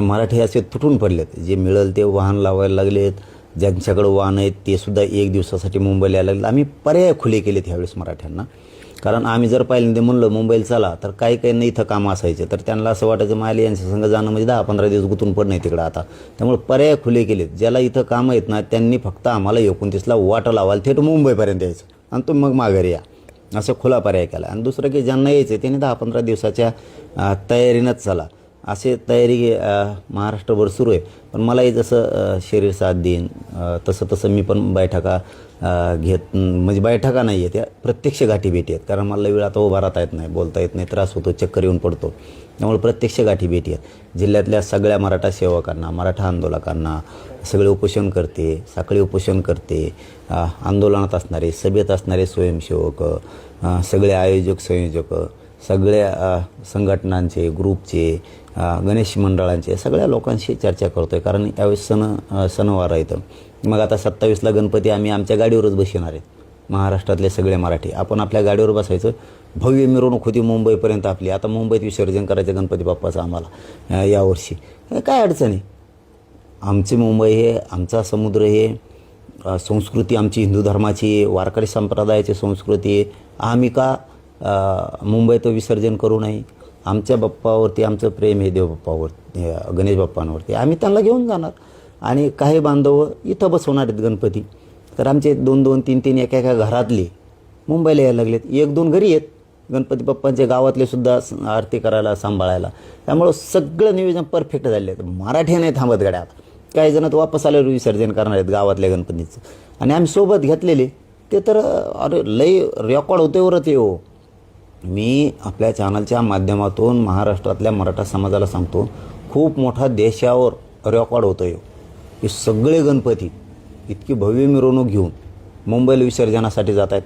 मराठी असे तुटून पडलेत. जे मिळेल ते वाहन लावायला लागलेत. ज्यांच्याकडं वाहन आहेत ते सुद्धा एक दिवसासाठी मुंबईला यायला लागले आम्ही पर्याय खुले केलेत ह्यावेळेस मराठ्यांना. कारण आम्ही जर पाहिलं ते म्हणलं मुंबईला चला तर काही काही नाही इथं कामं असायचे. तर त्यांना असं वाटायचं मायला यांच्या संग जाणं म्हणजे दहा पंधरा दिवस गुतून पड नाही तिकडं आता. त्यामुळे पर्याय खुले केलेत. ज्याला इथं कामं आहेत ना त्यांनी फक्त आम्हाला एकोणतीसला वाटं लावायला थेट मुंबईपर्यंत यायचं. आणि तुम्ही मग माघारी या. असं खुला पर्याय केला. आणि दुसरं की ज्यांना यायचं त्यांनी दहा पंधरा दिवसाच्या तयारीनंच चला. असे तयारी महाराष्ट्रभर सुरू आहे. पण मलाही जसं शरीर साथ देईन तसं तसं मी पण बैठका घेत म्हणजे बैठका नाही आहे त्या प्रत्यक्ष गाठी भेटी आहेत. कारण मला वेळ आता उभा राहता येत नाही बोलता येत नाही त्रास होतो चक्कर येऊन पडतो. त्यामुळे प्रत्यक्ष गाठी भेटी आहेत. जिल्ह्यातल्या सगळ्या मराठा सेवकांना मराठा आंदोलकांना सगळे उपोषण करते साखळी उपोषण करते. आंदोलनात असणारे सभेत असणारे स्वयंसेवक सगळे आयोजक संयोजक सगळ्या संघटनांचे ग्रुपचे गणेश मंडळांचे सगळ्या लोकांशी चर्चा करतो आहे कारण यावेळेस सण सणवार आहेत. मग आता सत्तावीसला गणपती आम्ही आमच्या गाडीवरच बसणार आहेत. महाराष्ट्रातले सगळे मराठी. आपण आपल्या गाडीवर बसायचं. भव्य मिरवणूक होती मुंबईपर्यंत आपली. आता मुंबईत विसर्जन करायचं गणपती बाप्पाचं आम्हाला यावर्षी. काय अडचण आहे? आमची मुंबई हे आमचा समुद्र हे संस्कृती आमची हिंदू धर्माची वारकरी संप्रदायाची संस्कृती आम्ही का मुंबईत विसर्जन करू नये. आमच्या बाप्पावरती आमचं प्रेम आहे देवबाप्पावर गणेश बाप्पांवरती. आम्ही त्यांना घेऊन जाणार. आणि काही बांधव इथं बसवणार आहेत गणपती. तर आमचे दोन दोन तीन तीन एका एका घरातले मुंबईला यायला लागलेत. एक दोन घरी आहेत. गणपती बाप्पांचे गावातले सुद्धा आरती करायला सांभाळायला. त्यामुळं सगळं नियोजन परफेक्ट झाले आहेत मराठी नाही थांबत गड्या काही जण तर वापस आल्यावर विसर्जन करणार आहेत गावातल्या गणपतीचं. आणि आम्ही सोबत घेतलेले. ते तर अरे लई रेकॉर्ड होते वरच ये हो. मी आपल्या चॅनलच्या माध्यमातून महाराष्ट्रातल्या मराठा समाजाला सांगतो खूप मोठा देशावर रेकॉर्ड होतो आहे हे सगळे गणपती इतकी भव्य मिरवणूक घेऊन मुंबईला विसर्जनासाठी जात आहेत.